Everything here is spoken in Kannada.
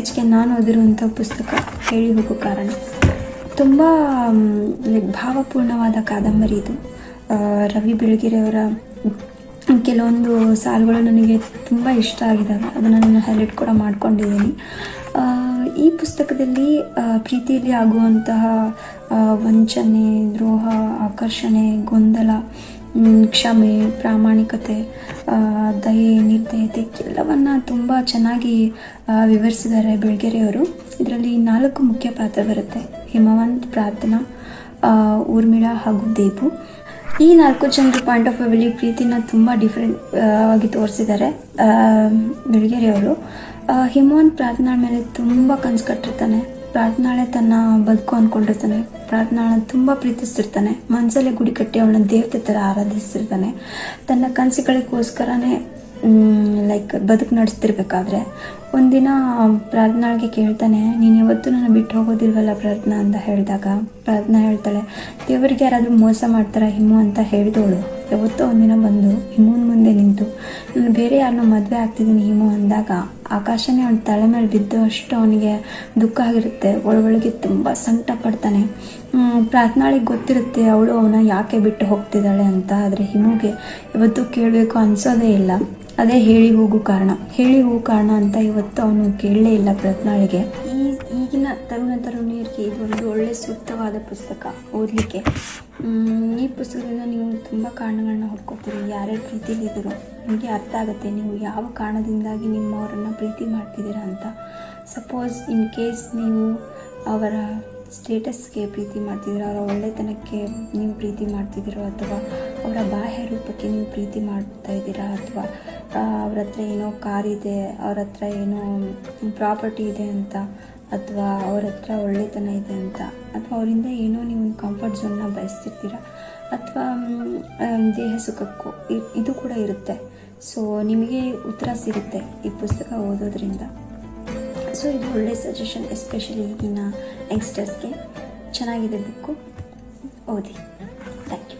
ಇತ್ತೀಚೆಗೆ ನಾನು ಓದಿರುವಂಥ ಪುಸ್ತಕ ಹೇಳಿ ಹೋಗೋ ಕಾರಣ. ತುಂಬ ಲೈಕ್ ಭಾವಪೂರ್ಣವಾದ ಕಾದಂಬರಿ ಇದು. ರವಿ ಬೆಳಗೆರೆಯವರ ಕೆಲವೊಂದು ಸಾಲುಗಳು ನನಗೆ ತುಂಬ ಇಷ್ಟ ಆಗಿದ್ದಾವೆ. ಅದನ್ನು ನಾನು ಹೈಲೈಟ್ ಕೂಡ ಮಾಡ್ಕೊಂಡಿದ್ದೀನಿ. ಈ ಪುಸ್ತಕದಲ್ಲಿ ಪ್ರೀತಿಯಲ್ಲಿ ಆಗುವಂತಹ ವಂಚನೆ, ದ್ರೋಹ, ಆಕರ್ಷಣೆ, ಗೊಂದಲ ಕ್ಷಮೆ, ಪ್ರಾಮಾಣಿಕತೆ ದಯೆ, ನಿರ್ದಯತೆ ಎಲ್ಲವನ್ನ ತುಂಬ ಚೆನ್ನಾಗಿ ವಿವರಿಸಿದ್ದಾರೆ ಬೆಳಗೆರೆಯವರು. ಇದರಲ್ಲಿ ನಾಲ್ಕು ಮುಖ್ಯ ಪಾತ್ರ ಬರುತ್ತೆ. ಹಿಮವಂತ್, ಪ್ರಾರ್ಥನಾ ಊರ್ಮಿಳ ಊರ್ಮಿಳಾ ಹಾಗೂ ದೇಬು. ಈ ನಾಲ್ಕು ಜನರ ಪಾಯಿಂಟ್ ಆಫ್ ವ್ಯೂಲಿ ಪ್ರೀತಿನ ತುಂಬ ಡಿಫ್ರೆಂಟ್ ಆಗಿ ತೋರಿಸಿದ್ದಾರೆ ಬೆಳಗೆರೆಯವರು. ಹಿಮವಂತ್ ಪ್ರಾರ್ಥನಾ ಮೇಲೆ ತುಂಬ ಕನಸು ಕಟ್ಟಿರ್ತಾನೆ. ಪ್ರಾರ್ಥನಾಳೆ ತನ್ನ ಬದುಕು ಅಂದ್ಕೊಂಡಿರ್ತಾನೆ ಪ್ರಾರ್ಥನಾಳ ತುಂಬ ಪ್ರೀತಿಸ್ತಿರ್ತಾನೆ. ಮನಸ್ಸಲ್ಲೇ ಗುಡಿ ಕಟ್ಟಿ ಅವಳನ್ನ ದೇವತೆ ಥರ ಆರಾಧಿಸ್ತಿರ್ತಾನೆ. ತನ್ನ ಕನಸುಗಳಿಗೋಸ್ಕರನೇ ಲೈಕ್ ಬದುಕು ನಡೆಸ್ತಿರ್ಬೇಕಾದ್ರೆ ಒಂದಿನ ಪ್ರಾರ್ಥನಾಳಿಗೆ ಕೇಳ್ತಾನೆ, ನೀನು ಯಾವತ್ತೂ ನನ್ನ ಬಿಟ್ಟು ಹೋಗೋದಿಲ್ವಲ್ಲ ಪ್ರಾರ್ಥನಾ? ಅಂತ ಹೇಳಿದಾಗ ಪ್ರಾರ್ಥನಾ ಹೇಳ್ತಾಳೆ, ದೇವರಿಗೆ ಯಾರಾದರೂ ಮೋಸ ಮಾಡ್ತಾರ ಹಿಮು? ಅಂತ ಹೇಳಿದವಳು. ಯಾವತ್ತೋ ಒಂದಿನ ಬಂದು ಹಿಮ್ಮುನ ಮುಂದೆ ನಿಂತು, ನಾನು ಬೇರೆ ಯಾರನ್ನೋ ಮದುವೆ ಆಗ್ತಿದ್ದೀನಿ ಹಿಮು ಅಂದಾಗ ಆಕಾಶನೇ ಅವನ ತಲೆ ಮೇಲೆ ಬಿದ್ದು ಅಷ್ಟು ಅವನಿಗೆ ದುಃಖ ಆಗಿರುತ್ತೆ. ಒಳಗೊಳಗೆ ತುಂಬ ಸಂಕಟ ಪಡ್ತಾನೆ. ಪ್ರಾರ್ಥನಾಳಿಗೆ ಗೊತ್ತಿರುತ್ತೆ ಅವಳು ಅವನ ಯಾಕೆ ಬಿಟ್ಟು ಹೋಗ್ತಿದ್ದಾಳೆ ಅಂತ. ಆದರೆ ಹಿಮುಗೆ ಇವತ್ತು ಕೇಳಬೇಕು ಅನ್ಸೋದೇ ಇಲ್ಲ. ಅದೇ ಹೇಳಿ ಹೋಗು ಕಾರಣ. ಹೇಳಿ ಹೋಗು ಕಾರಣ ಅಂತ ಇವತ್ತು ಅವನು ಕೇಳಲೇ ಇಲ್ಲ ಪ್ರಾರ್ಥನಾಳಿಗೆ. ಈ ಈಗಿನ ತರುಣ ತರುಣಿಯರಿಗೆ ಇದೊಂದು ಒಂದು ಒಳ್ಳೆ ಸೂಕ್ತವಾದ ಪುಸ್ತಕ ಓದಲಿಕ್ಕೆ. ಈ ಪುಸ್ತಕದಿಂದ ನೀವು ತುಂಬ ಕಾರಣಗಳನ್ನ ಹುಡ್ಕೋತೀರಿ, ಯಾರ್ಯಾರು ಪ್ರೀತಿಲಿದ್ದೀರೋ ನಿಮಗೆ ಅರ್ಥ ಆಗುತ್ತೆ. ನೀವು ಯಾವ ಕಾರಣದಿಂದಾಗಿ ನಿಮ್ಮವರನ್ನು ಪ್ರೀತಿ ಮಾಡ್ತಿದ್ದೀರಾ ಅಂತ. ಸಪೋಸ್ ಇನ್ ಕೇಸ್ ನೀವು ಅವರ ಸ್ಟೇಟಸ್ಗೆ ಪ್ರೀತಿ ಮಾಡ್ತಿದ್ದೀರೋ, ಅವರ ಒಳ್ಳೆತನಕ್ಕೆ ನೀವು ಪ್ರೀತಿ ಮಾಡ್ತಿದ್ದೀರೋ ಅಥವಾ ಅವರ ಬಾಹ್ಯ ರೂಪಕ್ಕೆ ನೀವು ಪ್ರೀತಿ ಮಾಡ್ತಾ ಇದ್ದೀರಾ ಅಥವಾ ಅವ್ರ ಹತ್ರ ಏನೋ ಕಾರ್ ಇದೆ ಅವ್ರ ಹತ್ರ ಏನೋ ಪ್ರಾಪರ್ಟಿ ಇದೆ ಅಂತ ಅಥವಾ ಅವ್ರ ಹತ್ರ ಒಳ್ಳೆತನ ಇದೆ ಅಂತ, ಅಥವಾ ಅವರಿಂದ ಏನೋ ನೀವು ಕಂಫರ್ಟ್ ಝೋನ್ನ ಬಯಸ್ತಿರ್ತೀರ, ಅಥವಾ ದೇಹ ಸುಖಕ್ಕೂ ಇದು ಕೂಡ ಇರುತ್ತೆ. ಸೊ ನಿಮಗೆ ಉತ್ತರ ಸಿಗುತ್ತೆ ಈ ಪುಸ್ತಕ ಓದೋದ್ರಿಂದ. ಸೊ ಇದು ಒಳ್ಳೆ ಸಜೆಷನ್ ಎಸ್ಪೆಷಲಿ ಈಗಿನ ಯಂಗ್ಸ್ಟರ್ಸ್ಗೆ ಚೆನ್ನಾಗಿದೆ ಬುಕ್ಕು ಓದಿ. Thank you